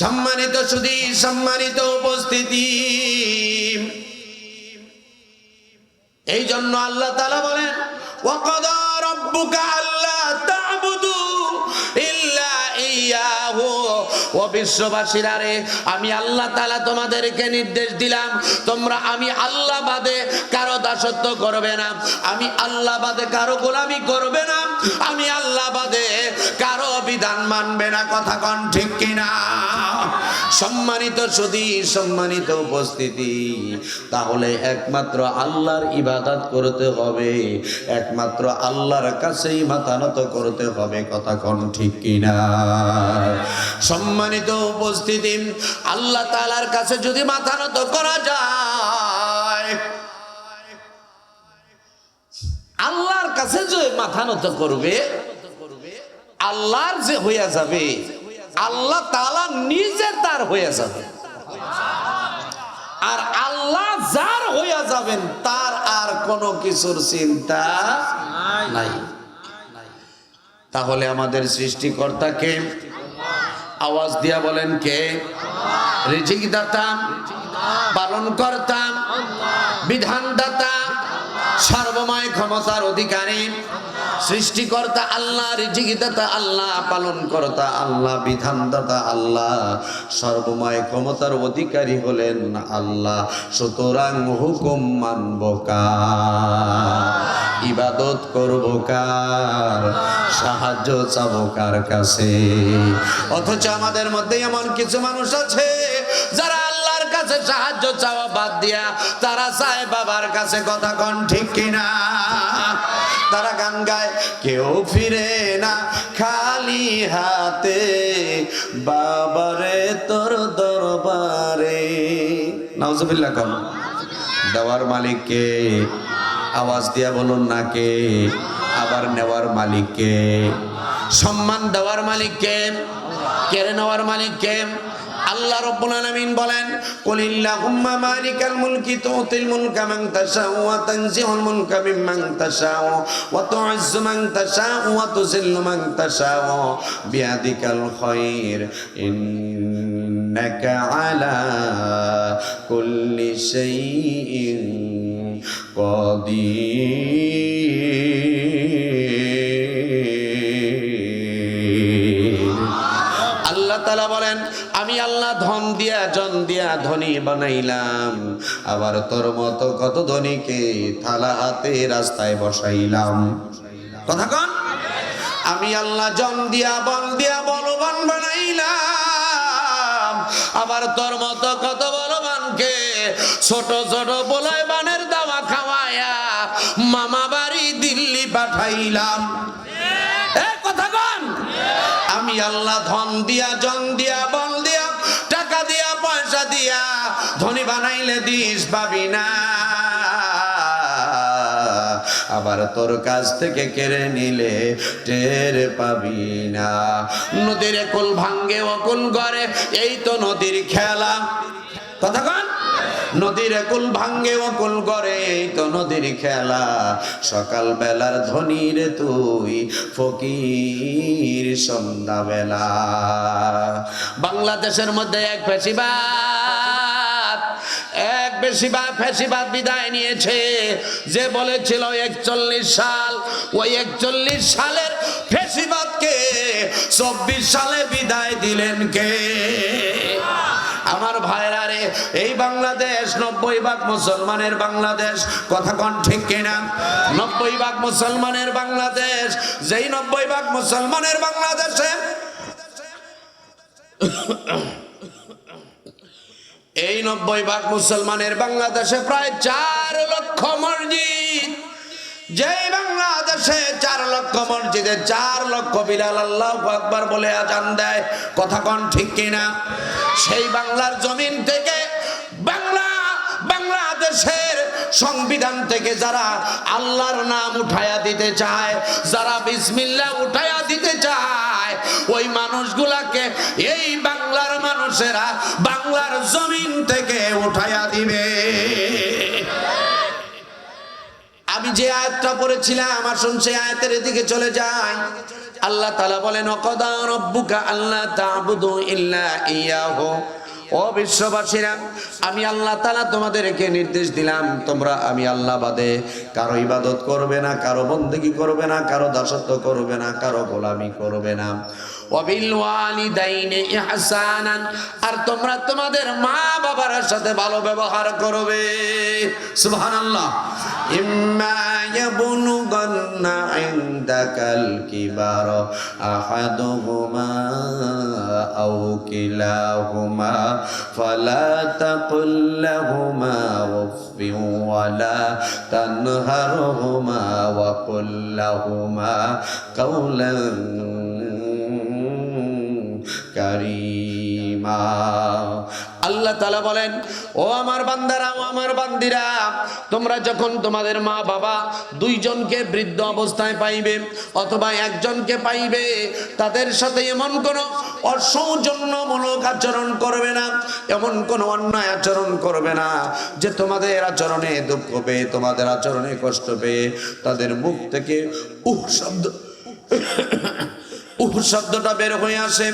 সম্মানিত সুধি সম্মানিত উপস্থিতি। এই জন্য আল্লাহ তালা বলেন ওয়াকাদা রাব্বুকা ও বিশ্ববাসীরা রে, আমি আল্লাহ তালা তোমাদেরকে নির্দেশ দিলাম, তোমরা আমি আল্লাহ বাদে কারও দাসত্ব করবে না, আমি আল্লাহ বাদে কারও গোলামি করবে না, আমি আল্লাহ বাদে কারও বিধান মানবে না, কথা কন ঠিক কিনা? সম্মানিত সুদী সম্মানিত উপস্থিতি। তাহলে একমাত্র আল্লাহর ইবাদত করতে হবে, একমাত্র আল্লাহর কাছেই মাথা নত করতে হবে, কথা কোন ঠিক কিনা? সম্মানিত উপস্থিতি, আল্লাহ তাআলার কাছে যদি মাথা নত করা যায়, আল্লাহর কাছে যে মাথা নত করবে, আল্লাহর যে হইয়া যাবে আল্লাহ তালা নিজে তার হয়ে যাবে আর আল্লাহ যার হইয়া যাবেন, তার আর কোনো কিছুর চিন্তা নাই। তাহলে আমাদের সৃষ্টিকর্তাকে আওয়াজ দিয়া বলেন কে? রিজিক দাতা পালন কর্তা বিধান দাতা সর্বময় ক্ষমতার অধিকারী, সৃষ্টিকর্তা আল্লাহ, রিজিকদাতা আল্লাহ পালন কর্তা আল্লাহ, বিধানদাতা আল্লাহ, সর্বময় ক্ষমতার অধিকারী হলেন আল্লাহ। সুতরাং হুকুম মানব কার, ইবাদত করব কার, সাহায্য চাব কার কাছে। অথচ আমাদের মধ্যে এমন কিছু মানুষ আছে যারা কাছে সাহায্য চাওয়া বাদ দিয়া, তারা চায় বাবার কাছে কথা কন, ঠিক কিনা? তারা গান গায়, কেউ ফিরে না, খালি হাতে, বাবারে তোর দরবারে। নাউজুবিল্লাহ কন। দেওয়ার মালিককে আওয়াজ দিয়া বলুন না কে? আবার নেওয়ার মালিককে। সম্মান দেওয়ার মালিককে, কেড়ে নেওয়ার মালিককে আল্লাহ রব্বুল আলামিন বলেন, কুলিল্লাহুম্মা মালিকাল মুলকি তুতিল মুলকা মান তাশাউ ওয়া তানজিউল মুলকা মিম্মান তাশাউ ওয়া তু'ইজ্জু মান তাশাউ ওয়া তুযিল্লু মান তাশাউ বিয়াদিকাল খায়র ইন্নাকা আলা কুল্লি শাইইন কদির। ধনী বানাইলাম। আবার তোর মতো কত ধনীকে থালা হাতে রাস্তায় বসাইলাম। কথা কন? আমি আল্লাহ জন দিয়া বল দিয়া, বলবান বানাইলাম। আবার তোর মতো কত বলবানকে ছোট ছোট বলয় বানের দাওয়া খাওয়ায়া মামা বাড়ি দিল্লি পাঠাইলাম। আমি আল্লাহ ধন দিয়া, জন দিয়া বল পয়সা দিয়া ধনী বানাইলে দিস পাবি না। আবার তোর কাছ থেকে কেড়ে নিলে টের পাবি না। নদীর কুল ভাঙ্গে অকুল গড়ে, এই তো নদীর খেলা। কথা কন। নদীর কুল ভাঙ্গে অকুল করে তো নদীর খেলা। সকাল বেলার ধনীর তুই ফকির সন্ধ্যা বেলা বাংলাদেশের মধ্যে এক ফেসিবাদ, এক বেশিবাদ ফেসিবাদ বিদায় নিয়েছে। যে বলেছিল একচল্লিশ সাল, ওই একচল্লিশ সালের ফেসিবাদকে চব্বিশ সালে বিদায় দিলেন কে? আমার ভাইরা রে, এই বাংলাদেশ, নব্বই ভাগ মুসলমানের বাংলাদেশ। কথা কন ঠিক কিনা? নব্বই ভাগ মুসলমানের বাংলাদেশ। যেই নব্বই ভাগ মুসলমানের বাংলাদেশে এই নব্বই ভাগ মুসলমানের বাংলাদেশে প্রায় চার লক্ষ মসজিদ। যেই বাংলাদেশে চার লক্ষ মসজিদে চার লক্ষ বিলাল আল্লাহ আকবার বলে আজান দেয়, কথা কন ঠিক কিনা? সেই বাংলার জমিন থেকে বাংলা, বাংলাদেশের সংবিধান থেকে যারা আল্লাহর নাম উঠায়া দিতে চায়, যারা বিসমিল্লা উঠায়া দিতে চায়, ওই মানুষগুলাকে এই বাংলার মানুষেরা বাংলার জমিন থেকে উঠায়া দিবে। আমি যে আয়াতটা পড়েছিলাম, আসুন সেই আয়াতের দিকে চলে যাই। আল্লাহ তালা বলেন অকদা আল্লাহ ইয়াহু। ও বিশ্ববাসীরা, আমি আল্লাহ তালা তোমাদেরকে নির্দেশ দিলাম, তোমরা আমি আল্লাহ বাদে। কারও ইবাদত করবে না, কারও বন্দেগি করবে না, কারও দাসত্ব করবে না, কারও গোলামি করবে না। আর তোমরা তোমাদের মা বাবার সাথে ভালো ব্যবহার করবে। সুবহানাল্লাহ। ইম্মা ইয়াবলুগান্না ইনদাকাল কিবার আহাদুহুমা আও কিলাহুমা ফালা তাকুল লাহুমা উফিন ওয়ালা তানহারহুমা ওয়া কুল লাহুমা কাওলান কারিমা আল্লাহ তালা বলেন, ও আমার বান্দারা, ও আমার বান্দিরা, তোমরা যখন তোমাদের মা বাবা দুইজনকে বৃদ্ধ অবস্থায় পাইবে অথবা একজনকে পাইবে, তাদের সাথে এমন কোনো অসৌজন্যমূলক আচরণ করবে না, এমন কোনো অন্যায় আচরণ করবে না যে তোমাদের আচরণে দুঃখ পেয়ে, তোমাদের আচরণে কষ্ট পেয়ে, তাদের মুখ থেকে উহ শব্দ, উহ শব্দটা বের হয়ে আসে।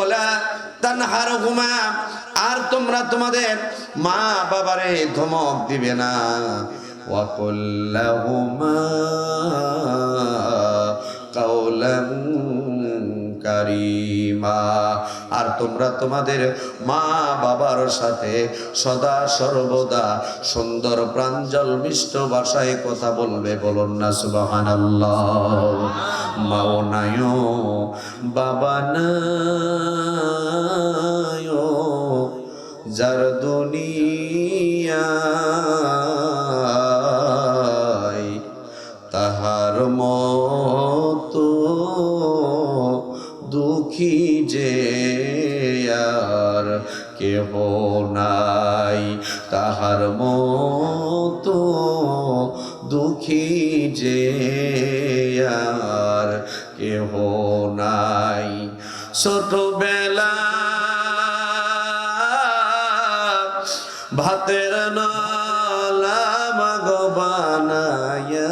ওলা তানহার হুমা আর তোমরা তোমাদের মা বাবারে ধমক দিবে না। ওয়াকুল্লাহুমা কাউলাম কারিমা আর তোমরা তোমাদের মা বাবার সাথে সদা সর্বদা সুন্দর প্রাঞ্জল মিষ্ট ভাষায় কথা বলবে, বলুন না সুবহানাল্লাহ। মাও নাইও বাবা নাইও যার দুনিয়ায় দুঃখী যে আর কেহ নাই? তাহার মতো দুঃখী যে আর কেহ নাই? ছোটবেলা ভাতের নলা মাগো বানায়া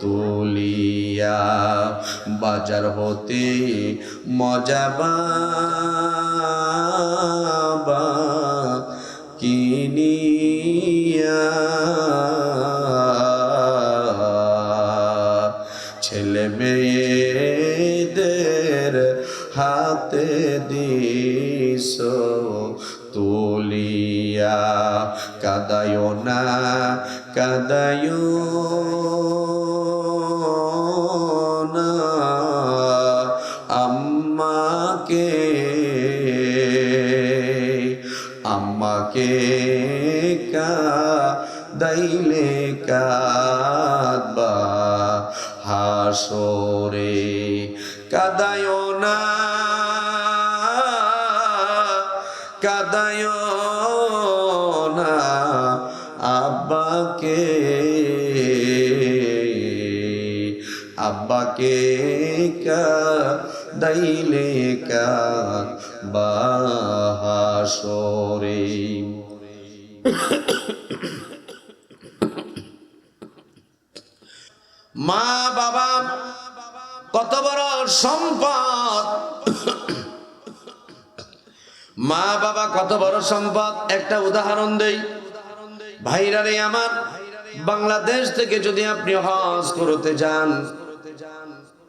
তুলিয়া বাজার হতে মজা বাবা কিনিয়া। ছেলে মেয়েদের হাতে দিস তুলিয়া কাদায় না কাদায় না আম্মাকে আম্মাকে কা দাইলে কাদবা না কাদায় আব্বাকে আব্বাকে দাইলে বাহাসরে মা বাবা, কত বড় সম্পদ। মা বাবা, কত বড় সম্পদ। একটা উদাহরণ দেই। ভাইরা রে আমার, বাংলাদেশ থেকে যদি আপনি হজ করতে যান,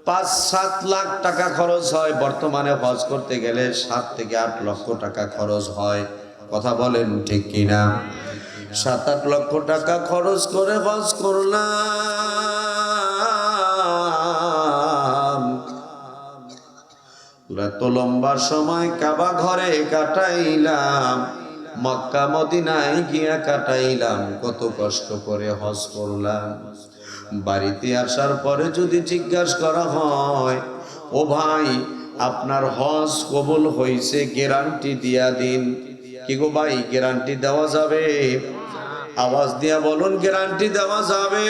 পাঁচ সাত লাখ টাকা খরচ হয়, বর্তমানে হজ করতে গেলে সাত থেকে আট লক্ষ টাকা খরচ হয়। কথা বলেন ঠিক কিনা? সাত আট লক্ষ টাকা খরচ করে হজ করলাম। এত লম্বা সময় কাবা ঘরে কাটাইলাম। মক্কা মদিনায় গিয়া কাটাইলাম, কত কষ্ট করে হজ করলাম। বাড়িতে আসার পরে যদি জিজ্ঞাসা করা হয়, ও ভাই, আপনার হজ কবুল হইছে, গ্যারান্টি দিয়া দিন। কি গো ভাই, গ্যারান্টি দেওয়া যাবে? আওয়াজ দিয়া বলুন, গ্যারান্টি দেওয়া যাবে।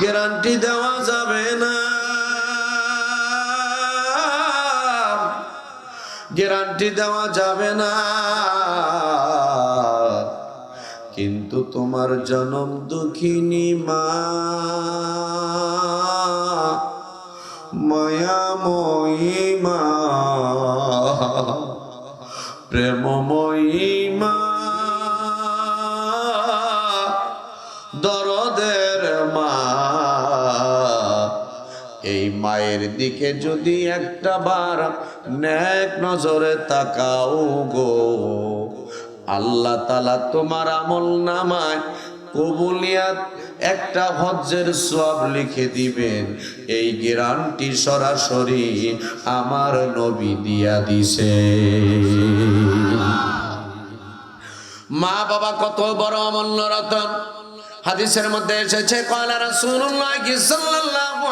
গ্যারান্টি দেওয়া যাবে না। গ্যারান্টি দেওয়া যাবে না। কিন্তু তোমার জনম দুঃখিনী মা। মায়াময়ী মা। প্রেমময়ী মায়ের দিকে যদি একটা বার নেক নজরে তাকাও গো। আল্লাহ তালা তোমার আমল নামায় কবুলিয়াত একটা হজ্জের সব লিখে দিবেন। এই গ্যারান্টি সরাসরি আমার নবী দিয়া দিছে। মা বাবা কত বড় অমূল্য রতন। হাদিসের মধ্যে এসেছে, কয়লা রাসূলুল্লাহ সাল্লাল্লাহু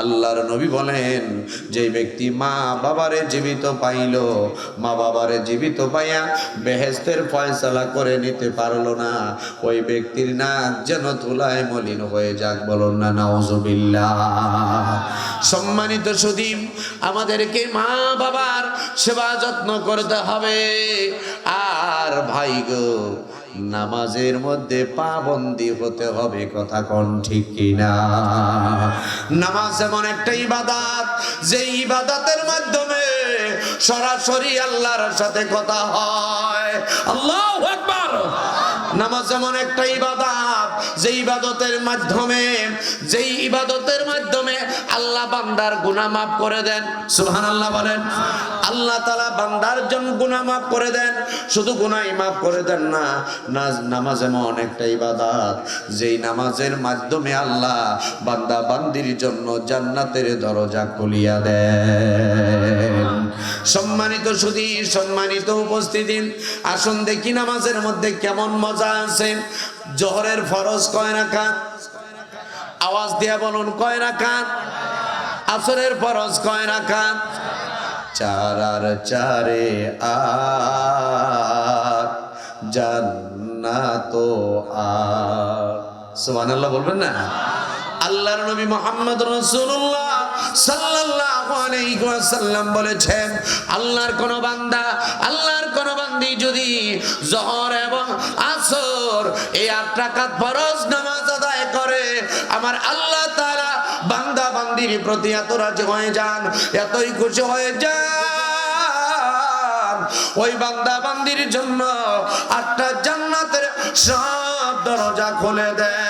আল্লাহর নবী বলেন যে ব্যক্তি মা বাবারে জীবিত পাইল, মা বাবারে জীবিত পাইয়া বেহেস্তের ফয়সালা করে নিতে পারল না, ওই ব্যক্তির নাক যেন তুলায় মলিন হয়ে যাক বলুন না, নাউজুবিল্লাহ। সম্মানিত সুদীপ, আমাদেরকে মা বাবার সেবা যত্ন করতে হবে। আর ভাই গো নামাজের মধ্যে পাবন্দি হতে হবে, কথা কোন ঠিক কিনা? নামাজ এমন একটা ইবাদাত, যে ইবাদাতের মাধ্যমে সরাসরি আল্লাহর সাথে কথা হয়। আল্লাহ নামাজ এমন একটা ইবাদত যে ইবাদতের মাধ্যমে, যেই ইবাদতের মাধ্যমে আল্লাহ বান্দার গুনাহ মাফ করে দেন। সুবহানাল্লাহ বলেন। আল্লাহ তাআলা বান্দার জন্য গুনাহ মাফ করে দেন। শুধু গুনাহ মাফ করে দেন না নামাজ এমন একটা ইবাদত। যেই নামাজের মাধ্যমে আল্লাহ বান্দা বান্দির জন্য জান্নাতের দরজা খুলিয়া দেন। সম্মানিত সুধী, সম্মানিত উপস্থিতি। আসুন দেখি নামাজের মধ্যে কেমন মজা আছে। জোহরের ফরজ কয় রাখাত আওয়াজ দিয়া বলুন, কয় রাখাত আসরের ফরজ কয় রাখাত চার আর চারে আর জান্নাত আর সুবহানাল্লাহ বলবেন না? আল্লাহর নবী মোহাম্মদ রাসূলুল্লাহ সাল্লাল্লাহু বলেছেন, আল্লাহর কোন বান্দা, আল্লাহর কোন বান্দি যদি জোহর এবং আসর এই আট রাকাত ফরজ নামাজ আদায় করে, আমার আল্লাহ তাআলা বান্দা বান্দির প্রতি এত রাজি হয়ে যান, এতই খুশি হয়ে যান। ওই বান্দা বান্দির জন্য আটটা জান্নাতের সব দরজা খুলে দেন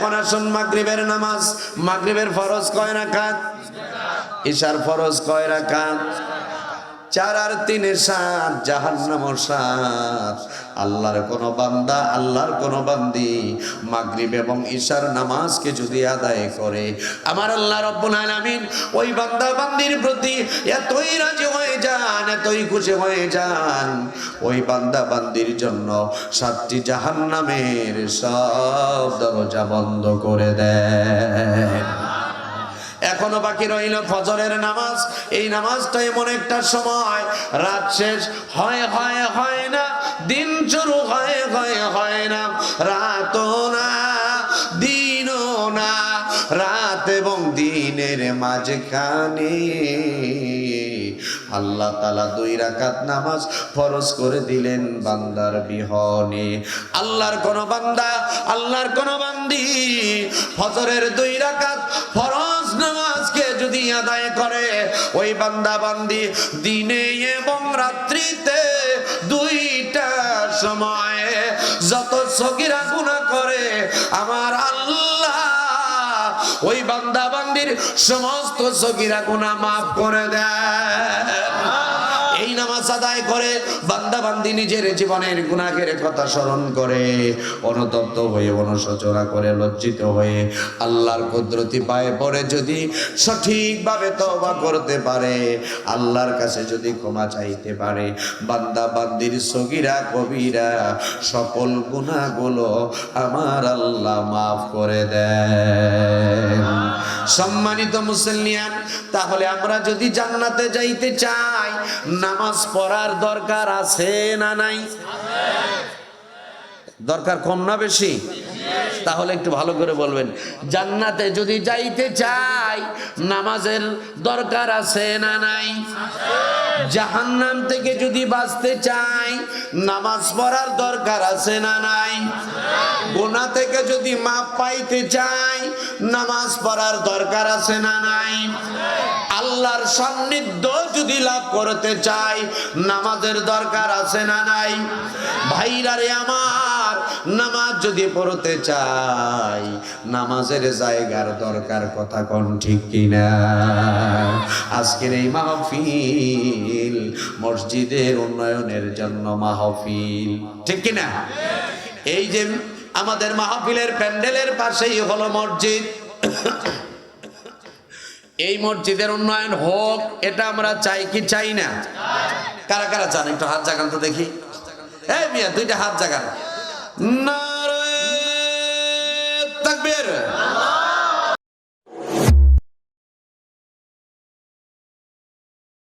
এখন আসুন মাগরিবের নামাজ। মাগরিবের ফরজ কয় রাখাত ঈশার ফরজ কয় রাকাত? চার আর তিনে সাত জাহান্নাম সাত আল্লাহর কোন বান্দা, আল্লাহর কোন বান্দি মাগরিব এবং ঈশার নামাজকে যদি আদায় করে, আমার আল্লাহ রব্বুল আলামিন ওই বান্দা বান্দির প্রতি এতই রাজি হয়ে যান, এতই খুশি হয়ে যান। ওই বান্দা বান্দির জন্য সাতটি জাহান্নামের সব দরজা বন্ধ করে দেয় এখনও বাকি রইল ফজরের নামাজ। এই নামাজটা এমন একটা সময়, রাত শেষ, হয় হয় হয় না, দিন শুরু হয় হয় হয় না, রাতও না, দিনও না, রাত এবং দিনের মাঝখানে। আল্লাহ তালা দুই রাকাত নামাজ ফরজ করে দিলেন বান্দার বিহনে। আল্লাহর কোন বান্দা, আল্লাহর কোন বান্দি, ফজরের দুই রাকাত ফরজ আদায় করে। ওই বান্দা বান্দি দিনে এবং রাত্রিতে দুইটা সময়ে যত সগিরা গুণা করে, আমার আল্লাহ ওই বান্দা বান্দির সমস্ত সগিরা গুণা মাফ করে দেয় এই নামাজ আদায় করে বান্দা বান্দি নিজের জীবনের গুণাগের কথা স্মরণ করে, অনুতপ্ত হয়ে, অনুশোচনা করে, লজ্জিত হয়ে আল্লাহর কুদরতি পায়ে পড়ে যদি সঠিকভাবে তওবা করতে পারে, আল্লাহর কাছে যদি ক্ষমা চাইতে পারে বান্দা বান্দির সগিরা, কবিরা, সকল গুণাগুলো আমার আল্লাহ মাফ করে দেয় সম্মানিত মুসলিয়ান তাহলে আমরা যদি জান্নাতে যাইতে চাই, নামাজ পড়ার দরকার আছে না নাই? দরকার কম না বেশি? তাহলে একটু ভালো করে বলবেন। জান্নাতে যদি যাইতে চাই, নামাজের দরকার আছে না নাই? জাহান্নাম থেকে যদি বাঁচতে চাই, নামাজ পড়ার দরকার আছে না নাই? গোনা থেকে যদি মাপ পাইতে চাই, নামাজ পড়ার দরকার আছে না নাই? আল্লাহর সান্নিধ্য যদি লাভ করতে চাই, নামাজের দরকার আছে না নাই? ভাইরা রে আমার, নামাজ যদি পড়তে চাই, নামাজের জায়গার দরকার কথা কোন ঠিক কিনা? আজকের এই মাহফিল মসজিদের উন্নয়নের জন্য মাহফিল, ঠিক কিনা? এই যে আমাদের মাহফিলের প্যান্ডেলের পাশেই হলো মসজিদ। এই মসজিদের উন্নয়ন হোক, এটা আমরা চাই কি চাই না? কারা কারা চান? একটু হাত জাগান তো দেখি। এই মিয়া, দুইটা হাত জাগান। নারে তাকবীর।